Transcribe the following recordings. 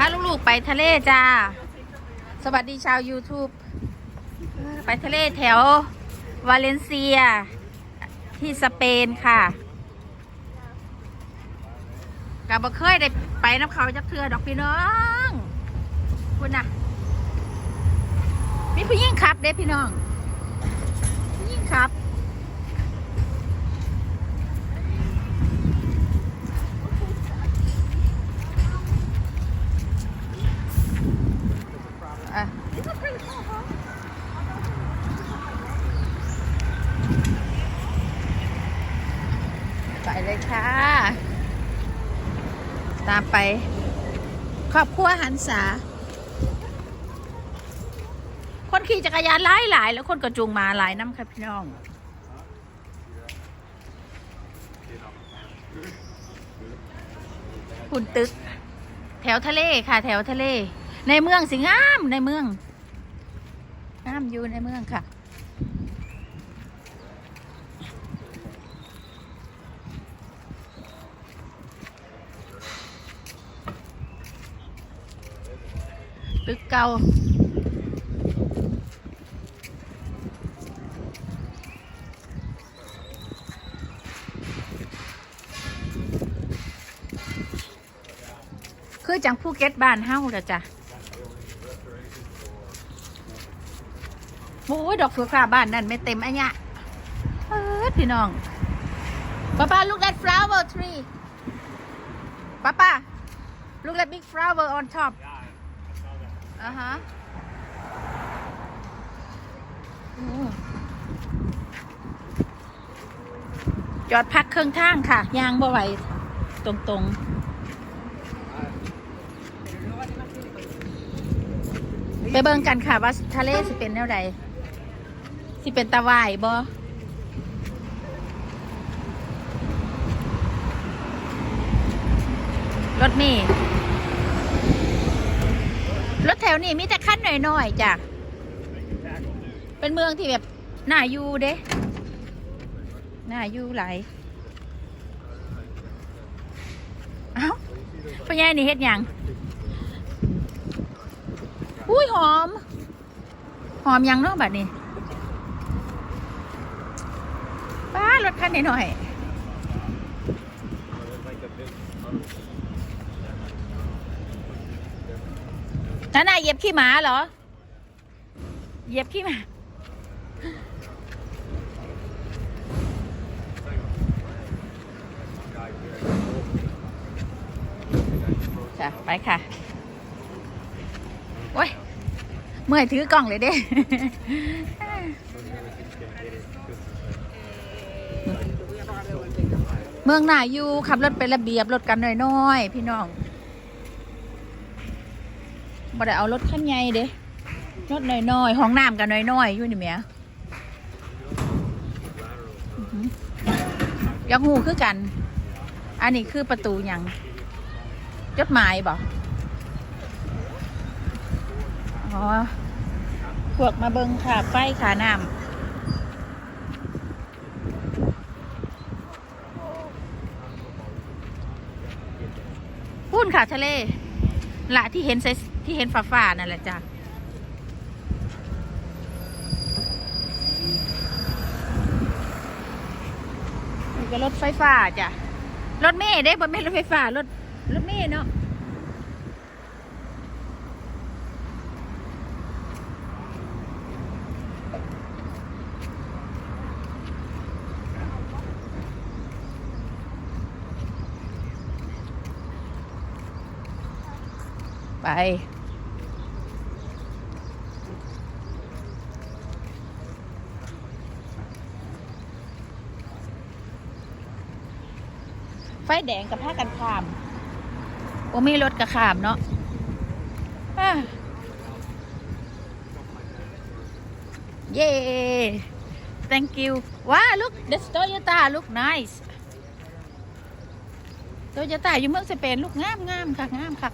พาลูกๆไปทะเลจ้า สวัสดีชาว YouTube ไปทะเลแถว วาเลนเซีย ที่สเปนค่ะกับบ่เคยได้ไปน้ำเขาจักเทือดอกพี่น้อง คุณน่ะมีผู้ยิ่งขับเด้พี่น้องผู้ยิ่งขับ ไปเลยค่ะ ตามไปครอบครัวหันษา คนขี่จักรยานหลายหลายแล้วคนก็จูงมาหลายน้ำค่ะพี่น้อง คุณตึก แถวทะเลค่ะ แถวทะเล ในเมืองสิงามในเมืองงามอยู่ในเมืองค่ะ ตึกเก่าคือจังภูเก็ตบ้านเฮาละจ้ะโอ้ยดอกเฟือฟ้าบ้านนั่นไม่เต็มอันเนี้ยเออพี่น้องป้าป้า look at flower tree ป้าป้า look at big flower on top อ่า ฮะอืมจอดพักเครื่องทางค่ะ ยางบ่ไหวตรงๆ ไปเบิ่งกันค่ะว่าทะเลสิเป็นแนวใดสิเป็นตะวายบ่รถเมล์ ถแถวนี้มีแต่คันหน่อยๆจ้ะ เป็นเมืองที่แบบน่าอยู่เด้น่าอยู่หลายเอ้าพ่อใหญ่นี่เฮ็ดหยังอุ้ยหอม หอมยังเนาะบัดนี้ป้ารถคันหน่อยๆ นั่นน่ะเหยียบขี้หมาเหรอ เหยียบขี้หมา จ้ะ ไปค่ะ โอ้ย เมื่อยถือกล่องเลยเด้ เมืองหนาอยู่ขับรถเป็นระเบียบรถกันหน้อยๆ พี่น้อง บ่ได้เอารถขั้นใหญ่เด้รถน้อยๆห้องน้ำกันน้อยๆอยู่นี่แม่อื้อยังหูคือกัน อันนี้คือประตูยังจดหมายบ่อ๋อพวกมาเบิงค่ะไฟขาน้ำพูนค่ะทะเล ละที่เห็นใส ที่เห็นฟ้าฟ้าๆนั่นแหละจ้ะนี่ก็รถไฟฟ้าจ้ะ รถเมย์ได้บ่แม่นรถไฟฟ้ารถรถเมย์เนาะไป ไฟแดงกับผ้ากันขามโอ้มีรถกระขามเนาะอะเย้ thank you ว้า look the Toyota look nice Toyota อยู่เมืองสเปนลูกงามงามค่ะงามค่ะ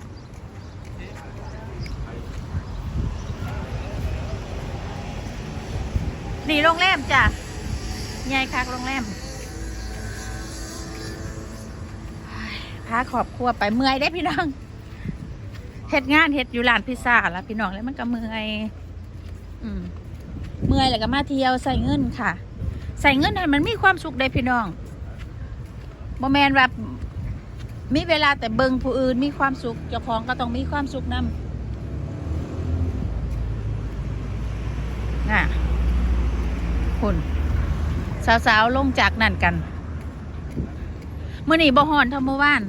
นี่โรงแรมจ้ะใหญ่คักโรงแรมาครอบครัวไปเมื่อยได้พี่น้องเฮ็ดงานเฮ็ดอยู่ร้านพิซซ่าละพี่น้องแล้วมันก็เมื่อยอืมเมื่อยแล้วก็มาเที่ยวใส่เงินค่ะ ใส่เงินให้มันมีความสุขได้พี่น้องบ่แมนแบบมีเวลาแต่เบิงผู้อื่นมีความสุขเจ้าของก็ต้องมีความสุขนำน่ะคุณสาวๆลงจากนั่นกันเมื่อนี้บ่ฮอนท่าเมื่อวาน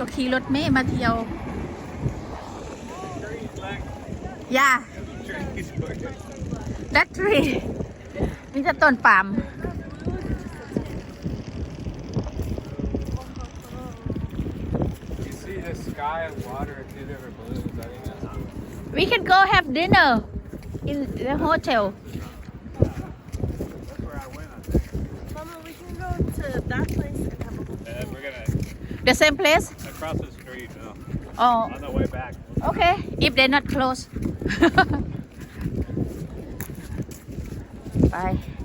ก็ขี่รถเมย์มาเที่ยวย่า that tree มีแต่ต้นปาล์ม You see the sky and water are two different blues. I think that's we can go have dinner in the hotel that's where I went. I think. Mama, we can go to that place and have a And we're gonna the same place? Across the street now. oh. On the way back. okay. If they're not close. ไ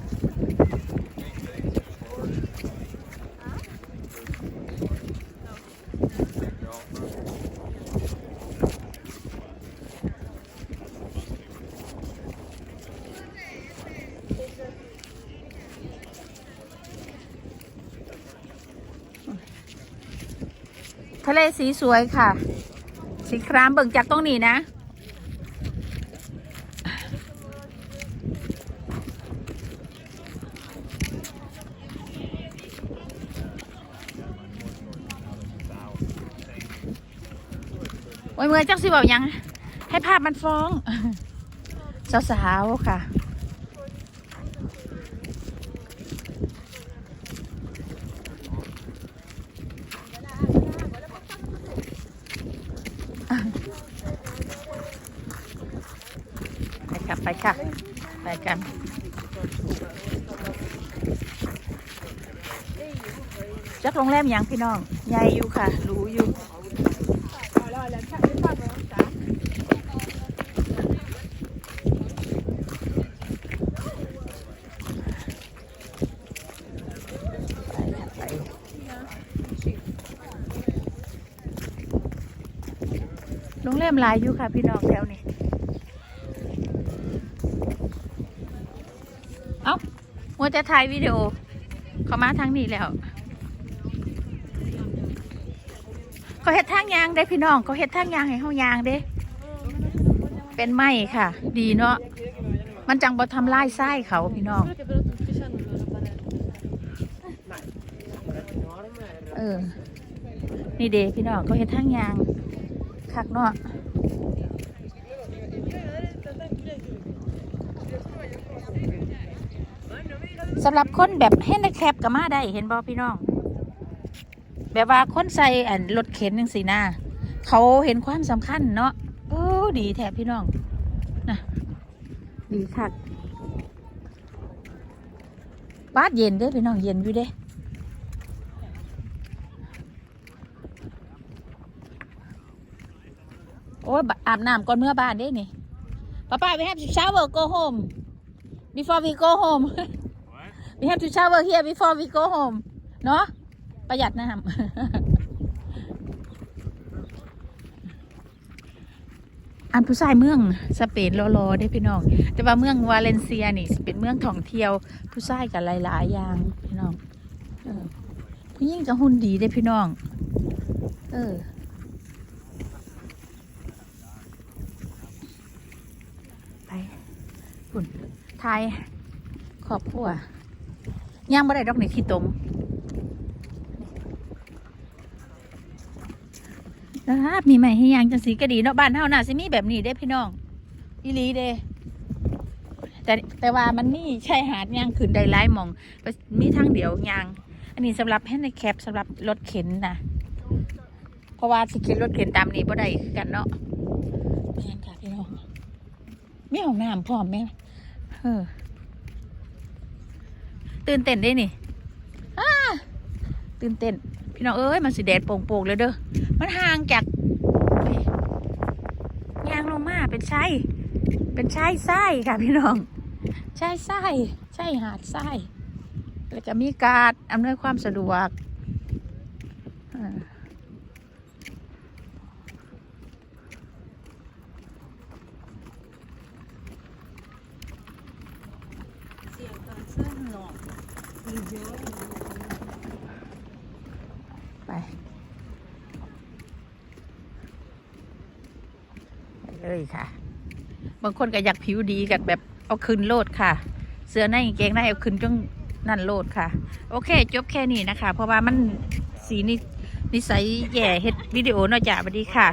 เลสีสวยค่ะ สีครามเบิ่งจากตรงนี้นะ โอ้ยเมื่อจังสิบอกยัง ให้ภาพมันฟ้อง สาวๆค่ะ ไปค่ะ ไปกันจักโรงแรมยังพี่น้องใหญ่อยู่ค่ะ รู้อยู่โรงแรมหลายอยู่ค่ะ พี่น้องแถวนี้ เอ้ามั วจะถ่ายวิดีโอ เขามาทางนี้แล้วเขาเฮ็ดทางยางได้พี่น้องเขาเฮ็ดทางยางให้เฮายางเด้เป็นไม้ค่ะ ดีเนาะมันจังบ่ทำลายไส้เขาพี่น้อง เออ นี่เด้พี่น้องเขาเฮ็ดทางยางคักเนาะ สำหรับคนแบบเฮนแคปก็มาได้เห็นบอพี่น้อง แบบว่าคนใส่อันรถเข็นจังสีหน้าเขาเห็นความสำคัญเนาะโอ้ดีแท้พี่น้องนะดีคักบ้าเย็นเด้พี่น้องเย็นอยู่เด้โอ้ยอาบน้ำก่อนเมื่อบ้านเด้นี่ป้าป้า we have to shower go home before we go home we have to shower here before we go home เนาะประหยัดน้ำอันผู้ชายเมืองสเปนรอๆได้พี่น้อง แต่ว่าเมืองวาเลนเซียนี่เป็นเมืองท่องเที่ยว ผู้ชายกับหลายๆอย่างพี่น้องผู้หญิงจะหุ่นดีได้พี่น้อง เออไปคุณไทยขอบครัว ย่างบ่ได้ดอกนี่ขี้ตมนะครับมีใหม่ให้ยางจังสีก็ดีเนาะบ้านเฮาน่ะสิมีแบบนี้เด้พี่น้องอีหลีเด้แต่แต่ว่ามันนี่ชายหาดยางขึ้นได้หลายหมองมีทางเดียวยาง อันนี้สำหรับแฮนดิแคปสำหรับรถเข็นนะเพราะว่าสิเข็นรถเข็นตามนี้บ่ได้คือกันเนาะแม่นค่ะพี่น้องมีห้องน้ำพร้อมไหมเออ ตื่นเต้นได้นี่ตื่นเต้น พี่น้องเอ้ยมันสิแดดโป่งๆเลยเด้อ มันห่างจากยางลงมาเป็นชายเป็นชายไส้ค่ะพี่น้องชายไส้ชายหาดไส้เอแล้วก็มีการอำนวยความสะดวก ไป ไปเลยค่ะ บางคนก็อยากผิวดีกับแบบเอาคืนโลดค่ะ เสื้อในกางเกงในเอาคืนจงนั่นโลดค่ะ โอเค จบแค่นี้นะคะ เพราะว่ามันสีนินิสัยแย่เฮ็ดวิดีโอเนาะจ้ะสวัสดีค่ะ